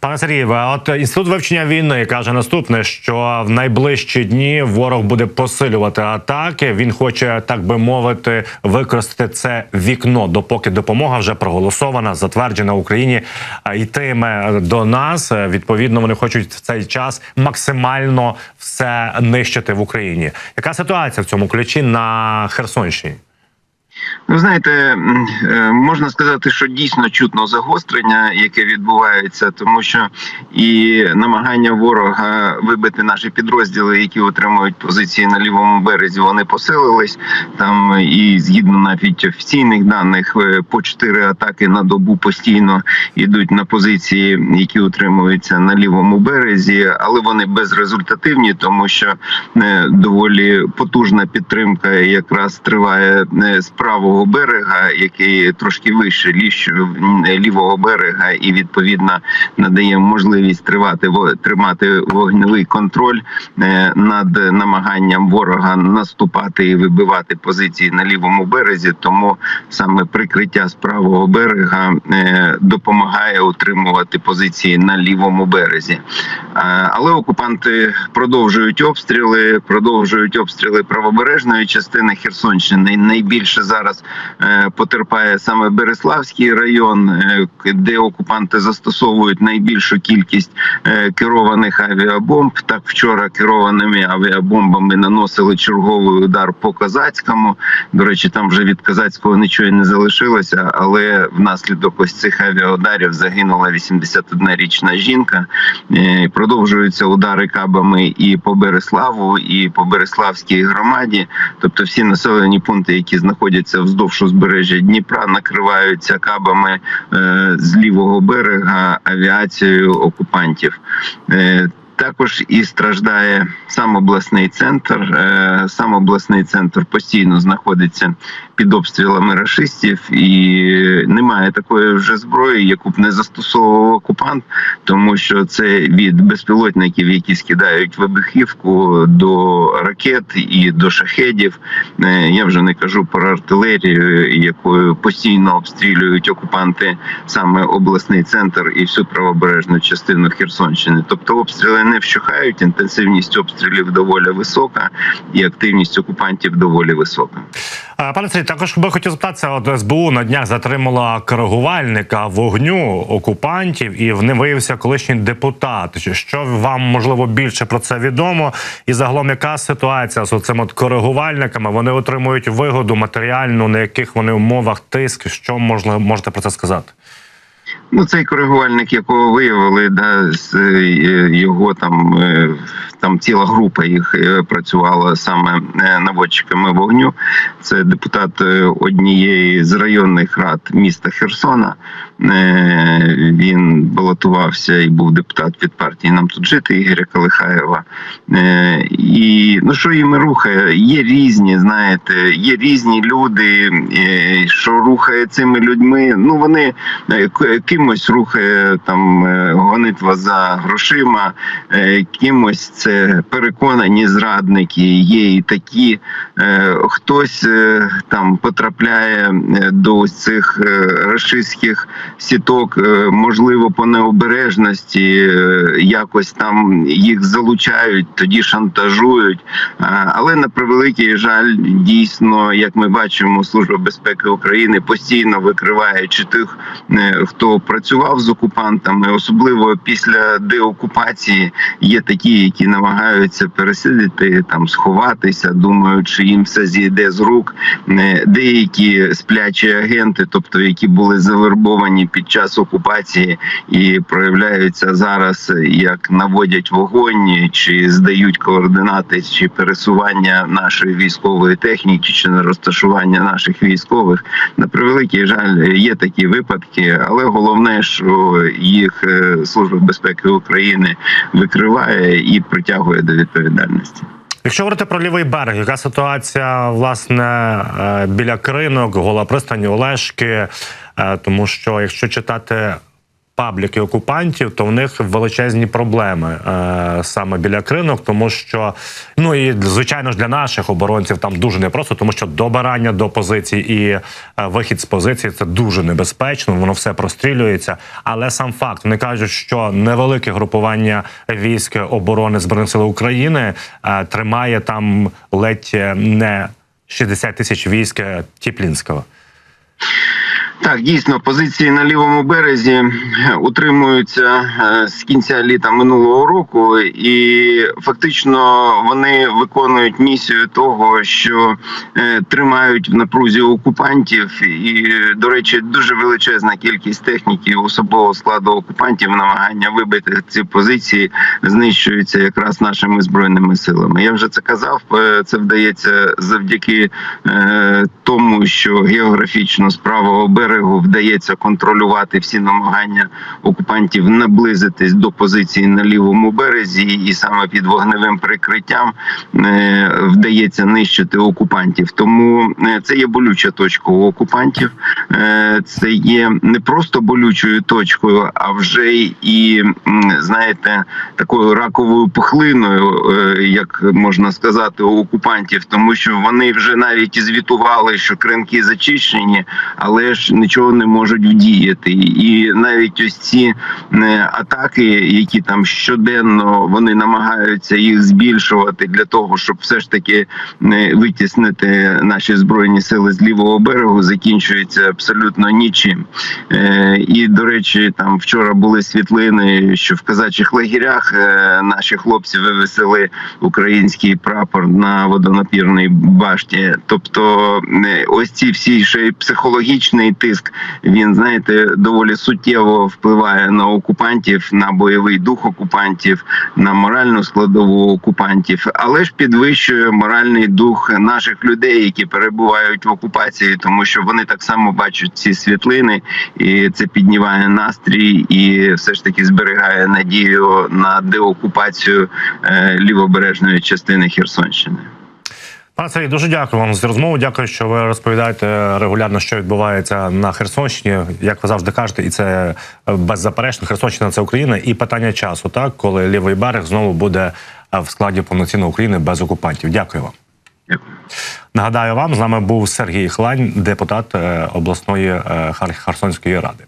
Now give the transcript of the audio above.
Пане Сергію, от інститут вивчення війни каже наступне, що в найближчі дні ворог буде посилювати атаки. Він хоче, так би мовити, використати це вікно, допоки допомога вже проголосована, затверджена Україні, йтиме до нас. Відповідно, вони хочуть в цей час максимально все нищити в Україні. Яка ситуація в цьому ключі на Херсонщині? Ви знаєте, е, можна сказати, що дійсно чутно загострення, яке відбувається, тому що і намагання ворога вибити наші підрозділи, які отримують позиції на лівому березі, вони посилились там. І згідно навіть офіційних даних, е, по чотири атаки на добу постійно йдуть на позиції, які утримуються на лівому березі, але вони безрезультативні, тому що е, доволі потужна підтримка якраз триває з правого берега, який трошки вище лівого берега, і відповідно надає можливість тривати тримати вогневий контроль е, над намаганням ворога наступати і вибивати позиції на лівому березі. Тому саме прикриття з правого берега е, допомагає утримувати позиції на лівому березі. Е, Але окупанти продовжують обстріли, продовжують обстріли правобережної частини Херсонщини. Найбільше зараз е, потерпає саме Береславський район, е, де окупанти застосовують найбільшу кількість е, керованих авіабомб. Так вчора керованими авіабомбами наносили черговий удар по Казацькому. До речі, там вже від Казацького нічого не залишилося, але внаслідок ось цих авіаударів загинула 81-річна жінка. Продовжуються удари кабами і по Береславу, і по Береславській громаді. Тобто, всі населені пункти, які знаходяться вздовж узбережжя Дніпра, накриваються кабами е, з лівого берега авіацією окупантів. Е, також і страждає сам обласний центр. Е, Сам обласний центр постійно знаходиться під обстрілами рашистів, і немає такої вже зброї, яку б не застосовував окупант, тому що це від безпілотників, які скидають вибухівку до ракет і до шахедів. Е, Я вже не кажу про артилерію, якою постійно обстрілюють окупанти саме обласний центр і всю правобережну частину Херсонщини. Тобто обстріли не вщухають, інтенсивність обстрілів доволі висока, і активність окупантів доволі висока. Пане Сергій, також би хотів запитатися, от СБУ на днях затримала коригувальника вогню окупантів, і в ним виявився колишній депутат. Що вам можливо більше про це відомо? І загалом, яка ситуація з цим от коригувальниками? Вони отримують вигоду матеріальну, на яких вони умовах тиск? Що можливо можете про це сказати? Ну, цей коригувальник, якого виявили, да, е, його там, е, там ціла група їх е, працювала саме наводчиками вогню. Це депутат однієї з районних рад міста Херсона. Е, Він балотувався і був депутат від партії Нам тут жити Ігоря Калихаєва. Е, І ну що їм рухає? Є різні, знаєте, є різні люди, е, що рухає цими людьми. Ну вони кимось рухає там гонитва за грошима, кимось це переконані зрадники, є і такі. Хтось там потрапляє до цих рашистських сіток, е, можливо, по необережності, е, якось там їх залучають, тоді шантажують. Але на превеликий жаль, дійсно, як ми бачимо, служба безпеки України постійно викриває чи тих, е, хто працював з окупантами, особливо після деокупації, є такі, які намагаються пересидіти там, сховатися, думають, що їм все зійде з рук. Е, Деякі сплячі агенти, тобто які були завербовані під час окупації і проявляються зараз, як наводять вогонь, чи здають координати, чи пересування нашої військової техніки, чи на розташування наших військових. На превеликий жаль, є такі випадки, але головне, що їх е, служба безпеки України викриває і притягує до відповідальності. Якщо говорити про лівий берег, яка ситуація власне е, біля кринок, гола пристані Олешки? Е, Тому що якщо читати пабліки окупантів, то в них величезні проблеми е, саме біля кринок, тому що ну і звичайно ж для наших оборонців там дуже непросто, тому що добирання до позицій і е, вихід з позиції це дуже небезпечно. Воно все прострілюється. Але сам факт вони кажуть, що невелике групування військ оборони збройних сил України е, тримає там ледь не 60 тисяч військ е, Тіплінського. Так, дійсно, позиції на лівому березі е, утримуються е, з кінця літа минулого року, і фактично вони виконують місію того, що е, тримають в напрузі окупантів. І, до речі, дуже величезна кількість техніки особового складу окупантів намагання вибити ці позиції знищуються якраз нашими збройними силами. Я вже це казав. Це вдається завдяки тому, що географічно з правого берегу вдається контролювати всі намагання окупантів наблизитись до позиції на лівому березі, і саме під вогневим прикриттям е, вдається нищити окупантів. Тому е, це є болюча точка у окупантів. Е, Це є не просто болючою точкою, а вже і знаєте, такою раковою пухлиною, як можна сказати, у окупантів, тому що вони вже навіть звітували, що кринки зачищені, але ж нічого не можуть вдіяти. І навіть ось ці е, атаки, які там щоденно вони намагаються їх збільшувати для того, щоб все ж таки е, витіснити наші збройні сили з лівого берегу, закінчуються абсолютно нічим. Е, І до речі, там вчора були світлини, що в казачих лагерях наші хлопці вивесили український прапор на водонапірній башті. Тобто, ось ці всі ще й психологічний тиск. Він знаєте доволі суттєво впливає на окупантів, на бойовий дух окупантів, на моральну складову окупантів, але ж підвищує моральний дух наших людей, які перебувають в окупації, тому що вони так само бачать ці світлини, і це піднімає настрій, і все ж таки зберігає надію на деокупацію е, лівобережної частини Херсонщини. Пане Сергій, дуже дякую вам за розмову. Дякую, що ви розповідаєте регулярно, що відбувається на Херсонщині. Як ви завжди кажете, і це е, беззаперечно. Херсонщина це Україна, і питання часу, так коли лівий берег знову буде е, в складі повноцінної України без окупантів. Дякую вам. Дякую. Нагадаю вам, з нами був Сергій Хлань, депутат е, обласної Херсонської ради.